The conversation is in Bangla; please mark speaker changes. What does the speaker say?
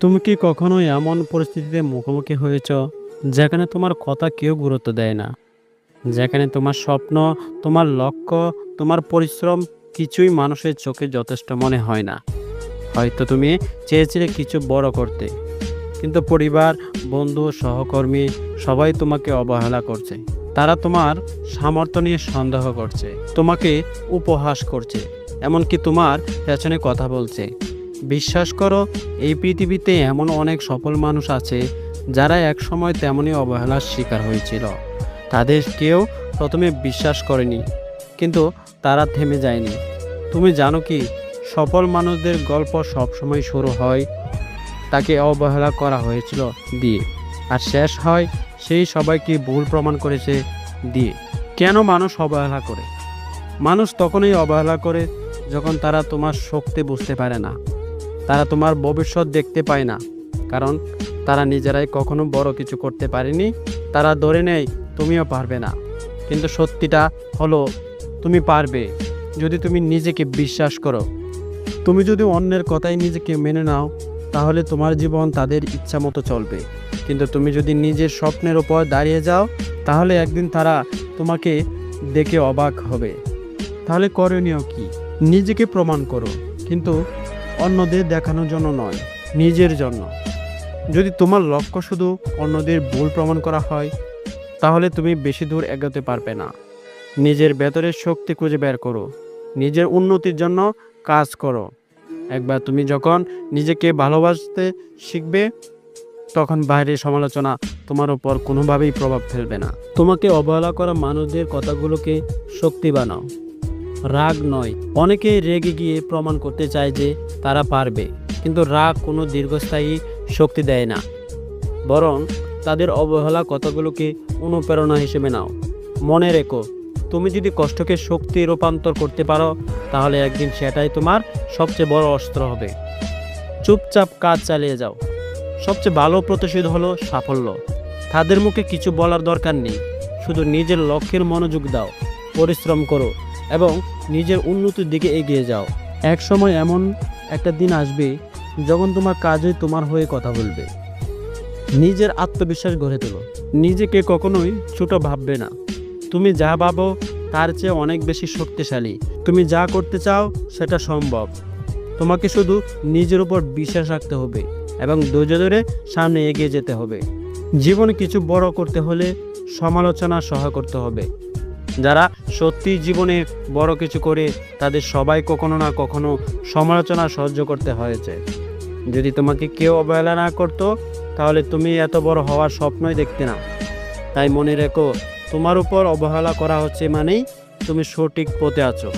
Speaker 1: তুমি কি কখনো এমন পরিস্থিতিতে মুখোমুখি হয়েছ যেখানে তোমার কথা কেউ গুরুত্ব দেয় না? যেখানে তোমার স্বপ্ন, তোমার লক্ষ্য, তোমার পরিশ্রম কিছুই মানুষের চোখে যথেষ্ট মনে হয় না। হয়তো তুমি চেয়েছিলে কিছু বড় করতে, কিন্তু পরিবার, বন্ধু, সহকর্মী সবাই তোমাকে অবহেলা করছে। তারা তোমার সামর্থ্য নিয়ে সন্দেহ করছে, তোমাকে উপহাস করছে, এমনকি তোমার পেছনে কথা বলছে। বিশ্বাস করো, এই পৃথিবীতে এমন অনেক সফল মানুষ আছে যারা একসময় তেমনই অবহেলার শিকার হয়েছিল। তাদের কেউ প্রথমে বিশ্বাস করেনি, কিন্তু তারা থেমে যায়নি। তুমি জানো কি, সফল মানুষদের গল্প সবসময় শুরু হয় তাকে অবহেলা করা হয়েছিল দিয়ে, আর শেষ হয় সেই সবাইকে ভুল প্রমাণ করেছে দিয়ে। কেন মানুষ অবহেলা করে? মানুষ তখনই অবহেলা করে যখন তারা তোমার শক্তি বুঝতে পারে না। তারা তোমার ভবিষ্যৎ দেখতে পায় না। কারণ তারা নিজেরাই কখনো বড় কিছু করতে পারেনি। তারা ধরে নেয়, তুমিও পারবে না। কিন্তু সত্যিটা হলো, তুমি পারবে যদি তুমি নিজেকে বিশ্বাস করো। তুমি যদি অন্যের কথাই নিজেকে মেনে নাও, তাহলে তোমার জীবন তাদের ইচ্ছা মতো চলবে। কিন্তু তুমি যদি নিজের স্বপ্নের ওপর দাঁড়িয়ে যাও, তাহলে একদিন তারা তোমাকে দেখে অবাক হবে। তাহলে করণীয় কি? নিজেকে প্রমাণ করো। কিন্তু অন্যদের দেখানোর জন্য নয়, নিজের জন্য। যদি তোমার লক্ষ্য শুধু অন্যদের ভুল প্রমাণ করা হয়, তাহলে তুমি বেশি দূর এগোতে পারবে না। নিজের ভেতরের শক্তি খুঁজে বের করো, নিজের উন্নতির জন্য কাজ করো। একবার তুমি যখন নিজেকে ভালোবাসতে শিখবে, তখন বাইরের সমালোচনা তোমার উপর কোনোভাবেই প্রভাব ফেলবে না। তোমাকে অবহেলা করা মানুষদের কথাগুলোকে শক্তি বানাও। রাগ নয়। অনেকেই রেগে গিয়ে প্রমাণ করতে চায় যে তারা পারবে, কিন্তু রাগ কোনো দীর্ঘস্থায়ী শক্তি দেয় না। বরং তাদের অবহেলা কথাগুলোকে অনুপ্রেরণা হিসেবে নাও। মনে রেখো, তুমি যদি কষ্টকে শক্তি রূপান্তর করতে পারো, তাহলে একদিন সেটাই তোমার সবচেয়ে বড় অস্ত্র হবে। চুপচাপ কাজ চালিয়ে যাও। সবচেয়ে ভালো প্রতিশোধ হলো সাফল্য। তাদের মুখে কিছু বলার দরকার নেই। শুধু নিজের লক্ষ্যের মনোযোগ দাও। পরিশ্রম করো। এবং নিজের উন্নতির দিকে এগিয়ে যাও। এক সময় এমন একটা দিন আসবে যখন তোমার কাজই তোমার হয়ে কথা বলবে। নিজের আত্মবিশ্বাস গড়ে তোলো। নিজেকে কখনোই ছোট ভাববে না। তুমি যা ভাবো তার চেয়ে অনেক বেশি শক্তিশালী। তুমি যা করতে চাও সেটা সম্ভব। তোমাকে শুধু নিজের উপর বিশ্বাস রাখতে হবে এবং ধৈর্য ধরে সামনে এগিয়ে যেতে হবে। জীবনে কিছু বড় করতে হলে সমালোচনা সহ করতে হবে। যারা সত্যি জীবনে বড় কিছু করে তাদের সবাই কখনো না কখনো সমালোচনা সহ্য করতে হয়েছে। যদি তোমাকে কেউ অবহেলা না করতো, তাহলে তুমি এত বড় হওয়ার স্বপ্নই দেখতে না। তাই মনে রেখো, তোমার উপর অবহেলা করা হচ্ছে মানেই তুমি সঠিক পথে আছো।